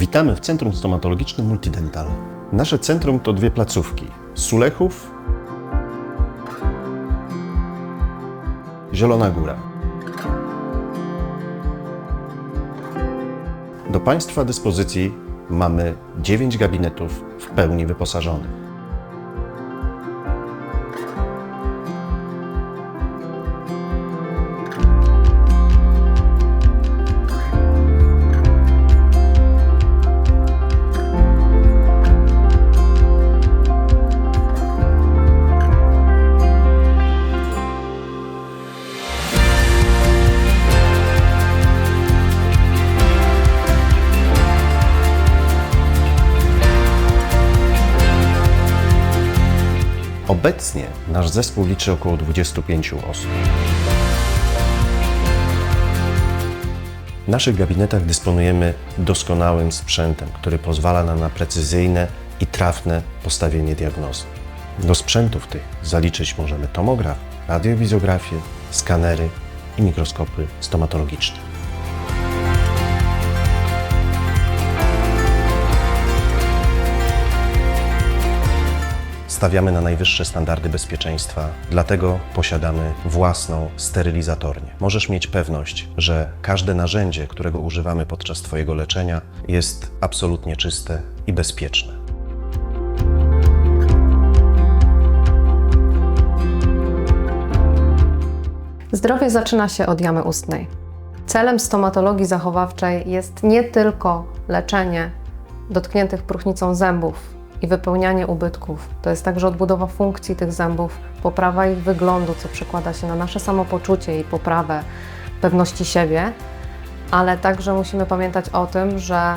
Witamy w Centrum Stomatologicznym Multidental. Nasze centrum to dwie placówki: Sulechów, Zielona Góra. Do Państwa dyspozycji mamy 9 gabinetów w pełni wyposażonych. Obecnie nasz zespół liczy około 25 osób. W naszych gabinetach dysponujemy doskonałym sprzętem, który pozwala nam na precyzyjne i trafne postawienie diagnozy. Do sprzętów tych zaliczyć możemy tomograf, radiowizjografię, skanery i mikroskopy stomatologiczne. Stawiamy na najwyższe standardy bezpieczeństwa, dlatego posiadamy własną sterylizatornię. Możesz mieć pewność, że każde narzędzie, którego używamy podczas Twojego leczenia, jest absolutnie czyste i bezpieczne. Zdrowie zaczyna się od jamy ustnej. Celem stomatologii zachowawczej jest nie tylko leczenie dotkniętych próchnicą zębów i wypełnianie ubytków. To jest także odbudowa funkcji tych zębów, poprawa ich wyglądu, co przekłada się na nasze samopoczucie i poprawę pewności siebie, ale także musimy pamiętać o tym, że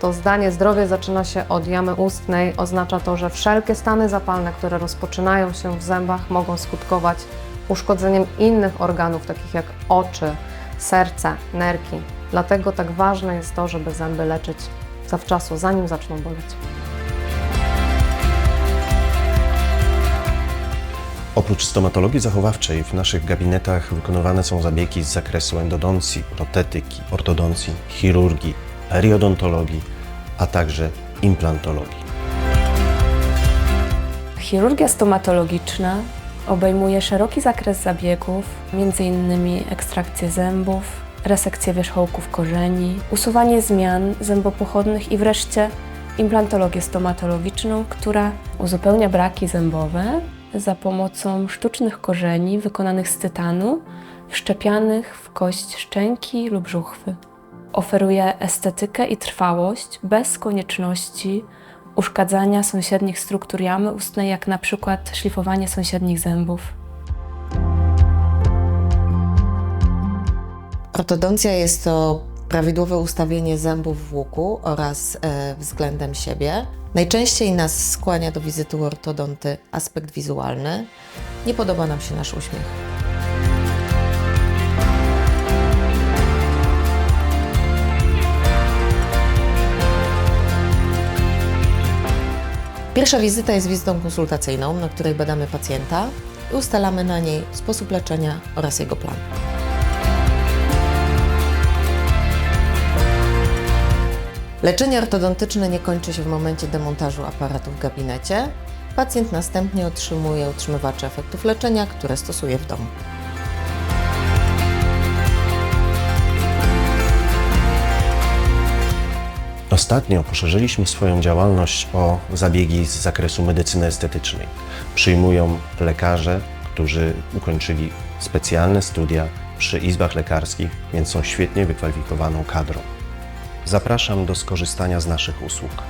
to zdanie zdrowie zaczyna się od jamy ustnej oznacza to, że wszelkie stany zapalne, które rozpoczynają się w zębach, mogą skutkować uszkodzeniem innych organów, takich jak oczy, serce, nerki. Dlatego tak ważne jest to, żeby zęby leczyć zawczasu, zanim zaczną boleć. Oprócz stomatologii zachowawczej w naszych gabinetach wykonywane są zabiegi z zakresu endodoncji, protetyki, ortodoncji, chirurgii, periodontologii, a także implantologii. Chirurgia stomatologiczna obejmuje szeroki zakres zabiegów, m.in. ekstrakcję zębów, resekcję wierzchołków korzeni, usuwanie zmian zębopochodnych i wreszcie implantologię stomatologiczną, która uzupełnia braki zębowe za pomocą sztucznych korzeni wykonanych z tytanu, wszczepianych w kość szczęki lub żuchwy. Oferuje estetykę i trwałość bez konieczności uszkadzania sąsiednich struktur jamy ustnej, jak na przykład szlifowanie sąsiednich zębów. Ortodoncja jest to prawidłowe ustawienie zębów w łuku oraz e, względem siebie. Najczęściej nas skłania do wizyty u ortodonty aspekt wizualny. Nie podoba nam się nasz uśmiech. Pierwsza wizyta jest wizytą konsultacyjną, na której badamy pacjenta i ustalamy na niej sposób leczenia oraz jego plan. Leczenie ortodontyczne nie kończy się w momencie demontażu aparatu w gabinecie. Pacjent następnie otrzymuje utrzymywacze efektów leczenia, które stosuje w domu. Ostatnio poszerzyliśmy swoją działalność o zabiegi z zakresu medycyny estetycznej. Przyjmują lekarze, którzy ukończyli specjalne studia przy izbach lekarskich, więc są świetnie wykwalifikowaną kadrą. Zapraszam do skorzystania z naszych usług.